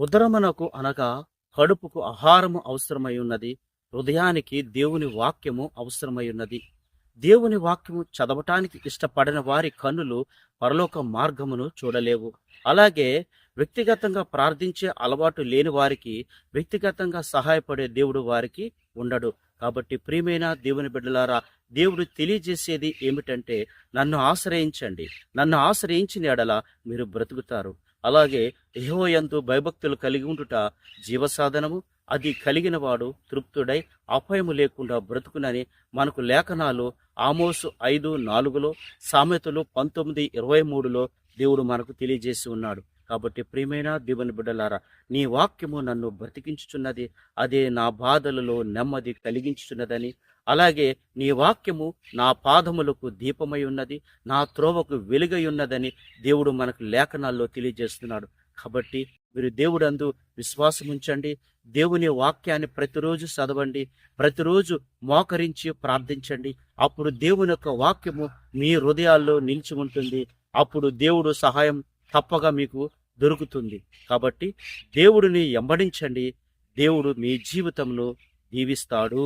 ఉదరమునకు అనగా కడుపుకు ఆహారము అవసరమై ఉన్నది హృదయానికి దేవుని వాక్యము అవసరమై ఉన్నది. దేవుని వాక్యము చదవటానికి ఇష్టపడిన వారి కన్నులు పరలోక మార్గమును చూడలేవు. అలాగే వ్యక్తిగతంగా ప్రార్థించే అలవాటు లేని వారికి వ్యక్తిగతంగా సహాయపడే దేవుడు వారికి ఉండడు. కాబట్టి ప్రియమైన దేవుని బిడ్డలారా దేవుడు తెలియజేసేది ఏమిటంటే నన్ను ఆశ్రయించండి. నన్ను ఆశ్రయించిన ఎడల మీరు బ్రతుకుతారు. అలాగే యెహోయందు భయభక్తులు కలిగి ఉండుట జీవసాధనము. అది కలిగిన వాడు తృప్తుడై అపాయము లేకుండా బ్రతుకునని మనకు లేఖనాలు ఆమోసు ఐదు నాలుగులో సామెతలు పంతొమ్మిది ఇరవై మూడులో దేవుడు మనకు తెలియజేసి ఉన్నాడు. కాబట్టి ప్రియమైన దేవుని బిడ్డలారా నీ వాక్యము నన్ను బ్రతికించుచున్నది అదే నా బాధలలో నెమ్మది కలిగించుచున్నదని అలాగే నీ వాక్యము నా పాదములకు దీపమై ఉన్నది నా త్రోవకు వెలుగై ఉన్నదని దేవుడు మనకు లేఖనాల్లో తెలియజేస్తున్నాడు. కాబట్టి మీరు దేవుడందు విశ్వాసం ఉంచండి దేవుని వాక్యాన్ని ప్రతిరోజు చదవండి ప్రతిరోజు మోకరించి ప్రార్థించండి. అప్పుడు దేవుని యొక్క వాక్యము మీ హృదయాల్లో నిలిచి ఉంటుంది అప్పుడు దేవుడు సహాయం తప్పగా మీకు దొరుకుతుంది. కాబట్టి దేవుడిని ఎంబడించండి. దేవుడు మీ జీవితంలో దీవిస్తాడు